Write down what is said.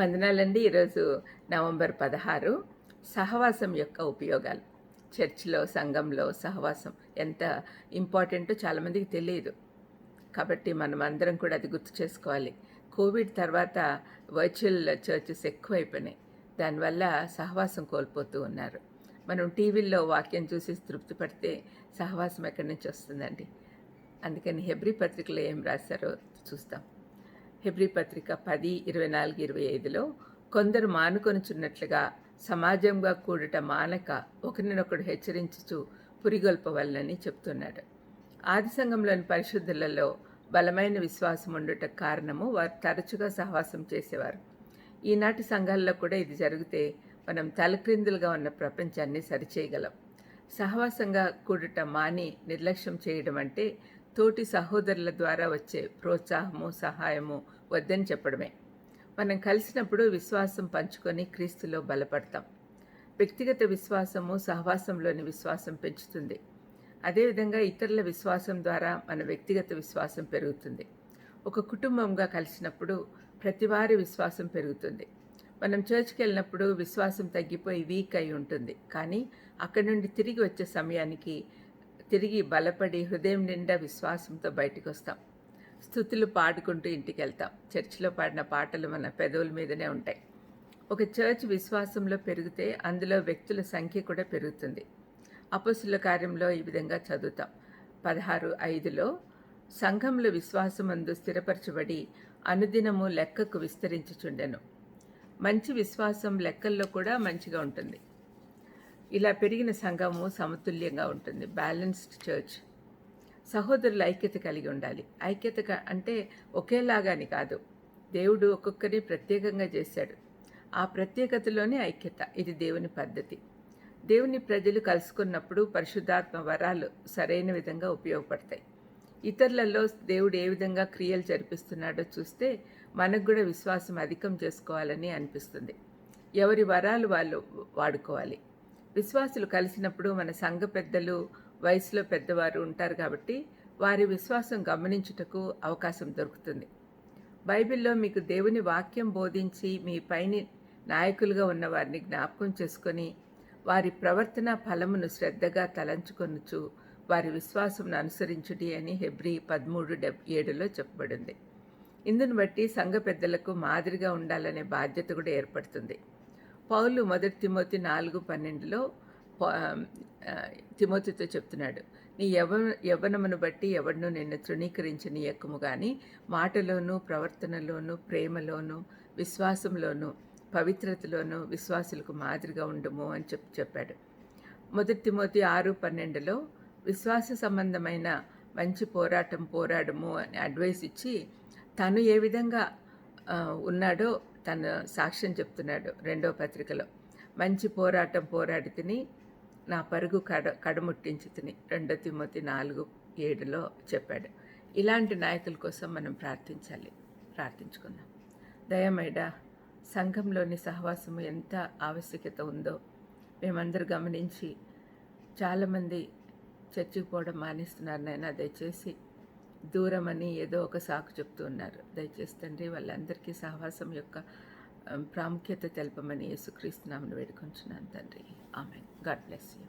వందనాలండి. ఈరోజు నవంబర్ పదహారు. సహవాసం యొక్క ఉపయోగాలు. చర్చిలో సంఘంలో సహవాసం ఎంత ఇంపార్టెంటో చాలామందికి తెలియదు. కాబట్టి మనం అందరం కూడా అది గుర్తు చేసుకోవాలి. కోవిడ్ తర్వాత వర్చువల్ చర్చెస్ ఎక్కువైపోయినాయి. దానివల్ల సహవాసం కోల్పోతూ ఉన్నారు. మనం టీవీల్లో వాక్యం చూసి తృప్తి పడితే సహవాసం ఎక్కడి నుంచి వస్తుందండి? అందుకని హెబ్రి పత్రికలో ఏం రాశారో చూస్తాం. హెబ్రి పత్రిక పది ఇరవై నాలుగు ఇరవై ఐదులో కొందరు మానుకొనుచున్నట్లుగా సమాజంగా కూడుట మానక ఒకరినొకడు హెచ్చరించుచు పురిగొల్పవల్లని చెప్తున్నాడు. ఆది సంఘంలోని పరిశుద్ధులలో బలమైన విశ్వాసం ఉండుట కారణము వారు తరచుగా సహవాసం చేసేవారు. ఈనాటి సంఘాల్లో కూడా ఇది జరిగితే మనం తలక్రిందులుగా ఉన్న ప్రపంచాన్ని సరిచేయగలం. సహవాసంగా కూడుట మాని నిర్లక్ష్యం చేయడం అంటే తోటి సహోదరుల ద్వారా వచ్చే ప్రోత్సాహము సహాయము వద్దని చెప్పడమే. మనం కలిసినప్పుడు విశ్వాసం పంచుకొని క్రీస్తులో బలపడతాం. వ్యక్తిగత విశ్వాసము సహవాసంలోని విశ్వాసం పెంచుతుంది. అదేవిధంగా ఇతరుల విశ్వాసం ద్వారా మన వ్యక్తిగత విశ్వాసం పెరుగుతుంది. ఒక కుటుంబంగా కలిసినప్పుడు ప్రతివారి విశ్వాసం పెరుగుతుంది. మనం చర్చ్కి వెళ్ళినప్పుడు విశ్వాసం తగ్గిపోయి వీక్ అయి ఉంటుంది. కానీ అక్కడి నుండి తిరిగి వచ్చే సమయానికి తిరిగి బలపడి హృదయం నిండా విశ్వాసంతో బయటకు వస్తాం స్థుతులు పాడుకుంటూ ఇంటికి వెళ్తాం చర్చిలో పాడిన పాటలు మన పెదవుల మీదనే ఉంటాయి. ఒక చర్చ్ విశ్వాసంలో పెరిగితే అందులో వ్యక్తుల సంఖ్య కూడా పెరుగుతుంది. అపస్సుల కార్యంలో ఈ విధంగా చదువుతాం. పదహారు ఐదులో సంఘంలో విశ్వాసమందు స్థిరపరచబడి అనుదినము లెక్కకు విస్తరించుచుండెను. మంచి విశ్వాసం లెక్కల్లో కూడా మంచిగా ఉంటుంది. ఇలా పెరిగిన సంఘము సమతుల్యంగా ఉంటుంది. బ్యాలెన్స్డ్ చర్చ్ సహోదరుల ఐక్యత కలిగి ఉండాలి. ఐక్యత అంటే ఒకేలాగాని కాదు. దేవుడు ఒక్కొక్కరిని ప్రత్యేకంగా చేశాడు. ఆ ప్రత్యేకతలోనే ఐక్యత. ఇది దేవుని పద్ధతి. దేవుని ప్రజలు కలుసుకున్నప్పుడు పరిశుద్ధాత్మ వరాలు సరైన విధంగా ఉపయోగపడతాయి. ఇతరులలో దేవుడు ఏ విధంగా క్రియలు జరిపిస్తున్నాడో చూస్తే మనకు కూడా విశ్వాసం అధికం చేసుకోవాలని అనిపిస్తుంది. ఎవరి వరాలు వాళ్ళు వాడుకోవాలి. విశ్వాసులు కలిసినప్పుడు మన సంఘ పెద్దలు వయసులో పెద్దవారు ఉంటారు కాబట్టి వారి విశ్వాసం గమనించుటకు అవకాశం దొరుకుతుంది. బైబిల్లో మీకు దేవుని వాక్యం బోధించి మీ పైని నాయకులుగా ఉన్న వారిని జ్ఞాపకం చేసుకొని వారి ప్రవర్తన ఫలమును శ్రద్ధగా తలంచుకొనుచు వారి విశ్వాసం అనుసరించుడి అని హెబ్రి పదమూడు డెబ్ ఏడులో చెప్పబడింది. ఇందును బట్టి సంఘ పెద్దలకు మాదిరిగా ఉండాలనే బాధ్యత కూడా ఏర్పడుతుంది. పౌలు మొదటి తిమోతి నాలుగు పన్నెండులో తిమోతితో చెప్తున్నాడు నీ యవ యవ్వనమును బట్టి ఎవడను నిన్ను తృణీకరించనీయకము కానీ మాటలోనూ ప్రవర్తనలోనూ ప్రేమలోనూ విశ్వాసంలోనూ పవిత్రతలోనూ విశ్వాసులకు మాదిరిగా ఉండము అని చెప్పి చెప్పాడు. మొదటి తిమోతి ఆరు పన్నెండులో విశ్వాస సంబంధమైన మంచి పోరాటం పోరాడము అని అడ్వైస్ ఇచ్చి తను ఏ విధంగా ఉన్నాడో తన సాక్ష్యం చెప్తున్నాడు రెండో పత్రికలో. మంచి పోరాటం పోరాడి తిని నా పరుగు కడ కడముట్టించి తిని రెండో తిమ్మతి నాలుగు ఏడులో చెప్పాడు. ఇలాంటి నాయకుల కోసం మనం ప్రార్థించాలి. ప్రార్థించుకుందాం. దయమైడా సంఘంలోని సహవాసము ఎంత ఆవశ్యకత ఉందో మేమందరూ గమనించి చాలామంది చర్చికి పోవడం మానేస్తున్నారు నాయన దయచేసి దూరం అని ఏదో ఒక సాకు చెప్తూ ఉన్నారు. దయచేసి తండ్రి వాళ్ళందరికీ సహవాసం యొక్క ప్రాముఖ్యత తెలపమని యేసుక్రీస్తునామను వేడుకుంటున్నాను తండ్రి. ఆమె గాడ్ బ్లెస్ యూ.